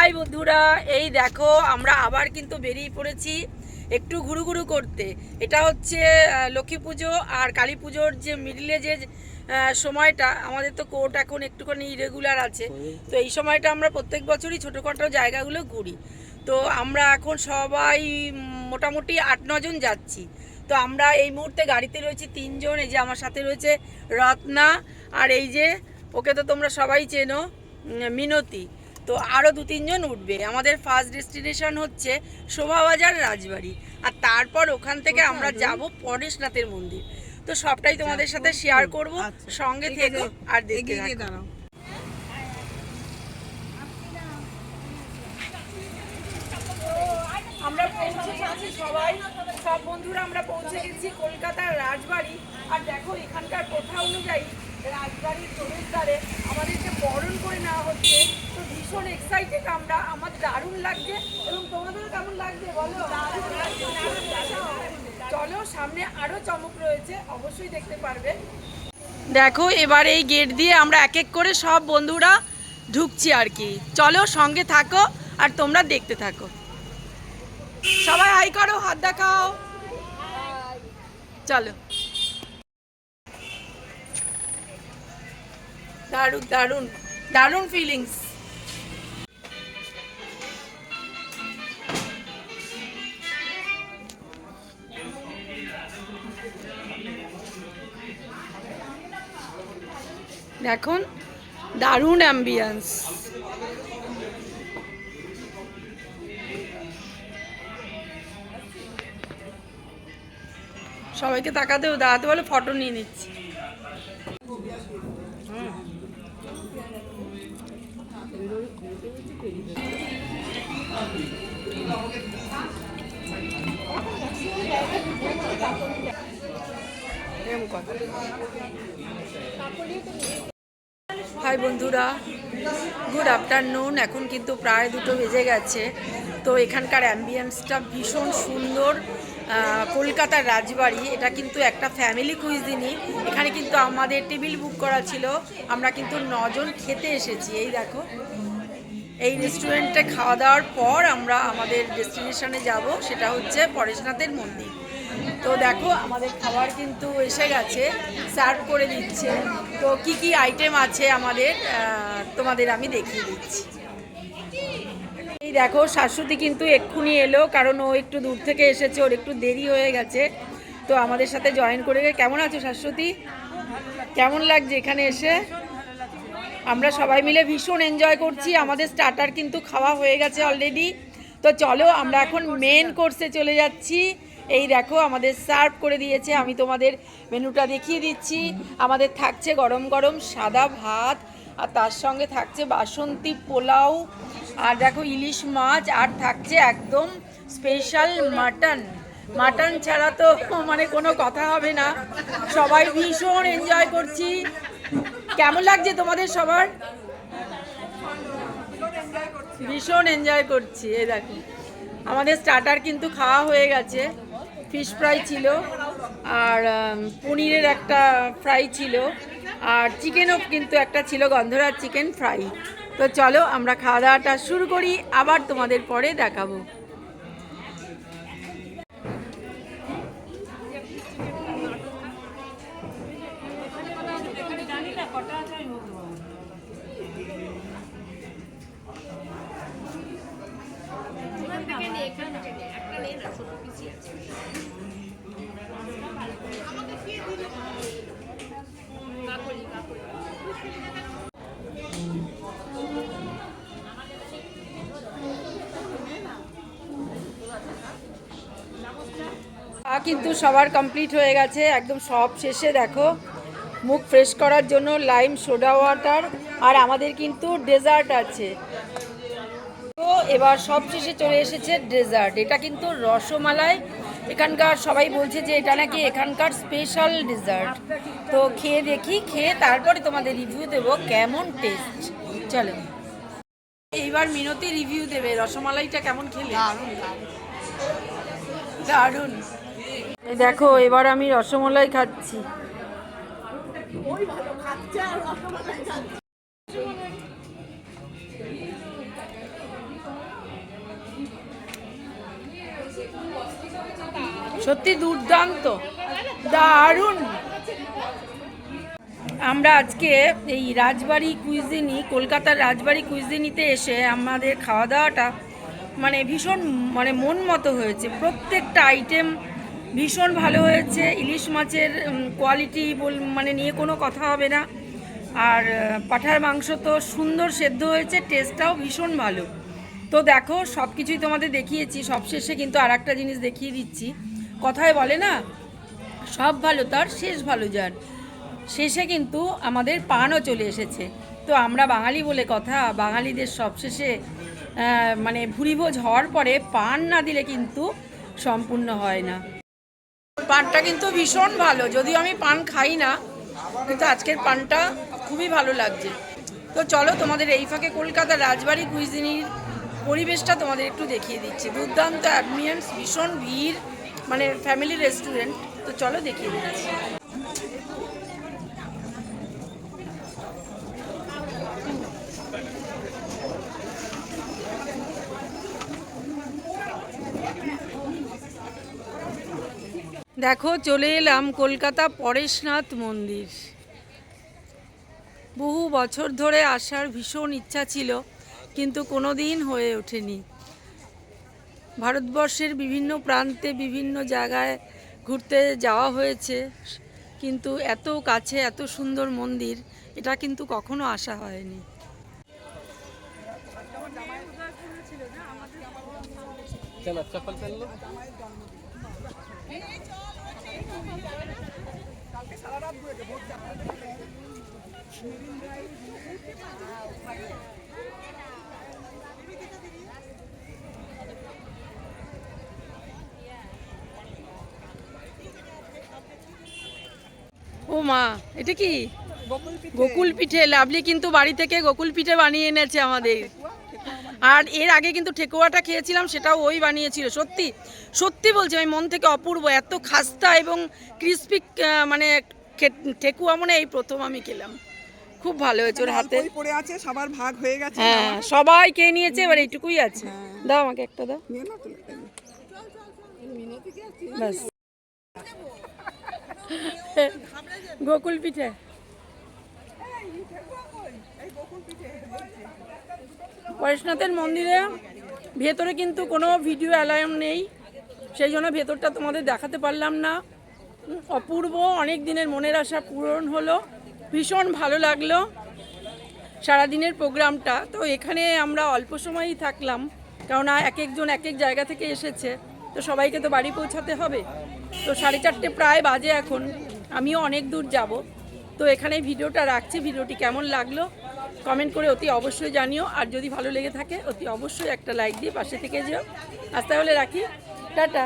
High বন্ধুরা, এই দেখো, আমরা আবার কিন্তু বেরিয়ে পড়েছি একটু ঘুরু ঘুরু করতে। এটা হচ্ছে লক্ষ্মী পুজো আর কালী পুজোর যে মিডিলে যে সময়টা, আমাদের তো কোর্ট এখন একটুখানি ইরেগুলার আছে। তো এই সময়টা আমরা প্রত্যেক বছরই ছোটোখাটো জায়গাগুলো ঘুরি। তো আমরা এখন সবাই মোটামুটি আট নজন যাচ্ছি। তো আমরা এই মুহূর্তে গাড়িতে রয়েছি তিনজন, এই যে আমার সাথে রয়েছে রত্না আর এই যে, ওকে তো তোমরা সবাই চেনো মিনতি। তো আরও দু তিনজন উঠবে আমাদের ফার্স্ট ডেস্টিনেশন হচ্ছে শোভাবাজার রাজবাড়ি আর তারপর ওখান থেকে আমরা যাব পরেশনাথের মন্দির তো সবটাই তোমাদের সাথে শেয়ার করব আচ্ছা। সঙ্গে থেকো। আর থাকো। দাঁড়াও আমরা সবাই সব বন্ধুরা আমরা পৌঁছে গেছি কলকাতার রাজবাড়ি। আর দেখো, এখানকার প্রথা অনুযায়ী রাজবাড়ির প্রবেশদ্বারে আমাদেরকে বরণ করে নেওয়া হচ্ছে। তো ভীষণ এক্সাইটেড আমরা। আমার দারুণ লাগছে এবং তোমাদের কেমন লাগছে বলো? চলো, সামনে আরও চমক রয়েছে, অবশ্যই দেখতে পারবে। দেখো, এবার এই গেট দিয়ে আমরা এক এক করে সব বন্ধুরা ঢুকছি আর কি। চলো, সঙ্গে থাকো আর তোমরা দেখতে থাকো। সবাই হাই করো হাত দেখাও। চলো। দারুণ দারুণ দারুণ ফিলিংস দেখুন দারুণ অ্যাম্বিয়েন্স সবাইকে তাকাতেও দাঁড়াতে বলে ফটো নিয়ে নিচ্ছি। হাই বন্ধুরা গুড আফটারনুন এখন কিন্তু প্রায় দুটো বেজে গেছে। তো এখানকার অ্যাম্বিয়েন্সটা ভীষণ সুন্দর। কলকাতার রাজবাড়ি, এটা কিন্তু একটা ফ্যামিলি কুইজিনি এখানে কিন্তু আমাদের টেবিল বুক করা ছিল। আমরা কিন্তু নজন খেতে এসেছি। এই দেখো। এই রেস্টুরেন্টে খাওয়া দাওয়ার পর আমরা আমাদের ডেস্টিনেশনে যাব, সেটা হচ্ছে পরেশনাথের মন্দির। তো দেখো, আমাদের খাবার কিন্তু এসে গেছে সার্ভ করে দিচ্ছে। তো কি কি আইটেম আছে আমাদের? তোমাদের আমি দেখিয়ে দিচ্ছি। এই দেখো, শাশ্বতী কিন্তু এক্ষুনি এলো, কারণ ও একটু দূর থেকে এসেছে, ওর একটু দেরি হয়ে গেছে। তো আমাদের সাথে জয়েন করে কেমন আছো শাশ্বতী? কেমন লাগছে এখানে এসে? আমরা সবাই মিলে ভীষণ এনজয় করছি, আমাদের স্টার্টার কিন্তু খাওয়া হয়ে গেছে অলরেডি তো চলো, আমরা এখন মেন কোর্সে চলে যাচ্ছি। এই দেখো, আমাদের সার্ভ করে দিয়েছে, আমি তোমাদের মেনুটা দেখিয়ে দিচ্ছি। আমাদের থাকছে গরম গরম সাদা ভাত আর তার সঙ্গে থাকছে বাসন্তী পোলাও আর দেখো ইলিশ মাছ আর থাকছে একদম স্পেশাল মাটন মাটন ছাড়া তো মানে কোনো কথা হবে না। সবাই ভীষণ এনজয় করছি। কেমন লাগছে তোমাদের সবার? ভীষণ এনজয় করছি এ দেখো। আমাদের স্টার্টার কিন্তু খাওয়া হয়ে গেছে। ফিশ ফ্রাই ছিল। আর পনিরের একটা ফ্রাই ছিল। আর চিকেনও কিন্তু একটা ছিল গন্ধরাজ চিকেন ফ্রাই তো চলো আমরা খাওয়া দাওয়াটা শুরু করি, আবার তোমাদের পরে দেখাবো। কিন্তু সবার কমপ্লিট হয়ে গেছে একদম সব শেষে দেখো। মুখ ফ্রেশ করার জন্য লাইম সোডা ওয়াটার আর আমাদের কিন্তু ডেজার্ট আছে। তো এবার সব শেষে চলে এসেছে ডেজার্ট এটা কিন্তু রসমালাই। এখানকার সবাই বলছে যে এটা নাকি এখানকার স্পেশাল ডেজার্ট তো খেয়ে দেখি খেয়ে তারপরে তোমাদের রিভিউ দেবো কেমন টেস্ট চলো। এইবার মিনতি রিভিউ দেবে রসমালাইটা কেমন খেলে? দারুণ। দেখো, এবার আমি রসমালাই খাচ্ছি। সত্যি দুর্দান্ত, দারুণ। আমরা আজকে এই রাজবাড়ি কুইজিনি কলকাতার রাজবাড়ি কুইজিনিতে এসে আমাদের খাওয়া দাওয়াটা মানে ভীষণ মানে মন মতো হয়েছে। প্রত্যেকটা আইটেম ভীষণ ভালো হয়েছে। ইলিশ মাছের কোয়ালিটি বল মানে নিয়ে কোনো কথা হবে না। আর পাঁঠার মাংস তো সুন্দর সেদ্ধ হয়েছে টেস্টটাও ভীষণ ভালো। তো দেখো সব কিছুই তোমাদের দেখিয়েছি। সবশেষে কিন্তু আর একটা জিনিস দেখিয়ে দিচ্ছি। কথায় বলে না, সব ভালো, তার শেষ ভালো যার। শেষে কিন্তু আমাদের পানও চলে এসেছে। তো আমরা বাঙালি বলে কথা, বাঙালিদের সবশেষে মানে ভুরিভোজ হওয়ার পরে পান না দিলে কিন্তু সম্পূর্ণ হয় না। পানটা কিন্তু ভীষণ ভালো। যদিও আমি পান খাই না, কিন্তু আজকের পানটা খুবই ভালো লাগছে। তো চলো তোমাদের এই ফাঁকে কলকাতার রাজবাড়ি কুইজিনির পরিবেশটা তোমাদের একটু দেখিয়ে দিচ্ছি। দুর্দান্ত অ্যাডমিয়েন্স ভীষণ ভিড় মানে ফ্যামিলি রেস্টুরেন্ট তো চলো দেখিয়ে দিচ্ছি। দেখো, চলে এলাম কলকাতা পরেশনাথ মন্দির। বহু বছর ধরে আসার ভীষণ ইচ্ছা ছিল, কিন্তু কোনো দিন হয়ে ওঠেনি। ভারতবর্ষের বিভিন্ন প্রান্তে, বিভিন্ন জায়গায় ঘুরতে যাওয়া হয়েছে, কিন্তু এত কাছে, এত সুন্দর মন্দির, এটা কিন্তু কখনো আসা হয়নি। চপ্পল ও মা এটা কি? গোকুল পিঠে। লাভলি কিন্তু বাড়ি থেকে গোকুল পিঠে বানিয়ে এনেছে আমাদের। আর এর আগে কিন্তু ঠেকুয়াটা খেয়েছিলাম সেটাও ওই বানিয়েছিল। সত্যি সত্যি বলছি আমি মন থেকে অপূর্ব এত খাস্তা এবং ক্রিস্পি মানে ঠেকুয়া মনে এই প্রথম আমি খেলাম। খুব ভালো হয়েছে ওর হাতে। পড়ে আছে সবার ভাগ হয়ে গেছে হ্যাঁ সবাই কে নিয়েছে এবার এইটুকুই আছে। দাও আমাকে একটা দাও। গোকুল পিঠে। পরেশনাথের মন্দিরে ভেতরে কিন্তু কোনো ভিডিও অ্যালাউন নেই। সেই জন্য ভেতরটা তোমাদের দেখাতে পারলাম না। অপূর্ব অনেক দিনের মনের আশা পূরণ হলো। ভীষণ ভালো লাগল সারাদিনের প্রোগ্রামটা। তো এখানে আমরা অল্প সময়ই থাকলাম, কেননা এক একজন এক এক জায়গা থেকে এসেছে। তো সবাইকে তো বাড়ি পৌঁছাতে হবে। তো সাড়ে চারটে প্রায় বাজে এখন। আমিও অনেক দূর যাব। তো এখানে ভিডিওটা রাখছি। ভিডিওটি কেমন লাগল কমেন্ট করে অতি অবশ্যই জানিও। আর যদি ভালো লেগে থাকে, অতি অবশ্যই একটা লাইক দিয়ে পাশে থেকে যেও। আজ তাহলে রাখি। টাটা।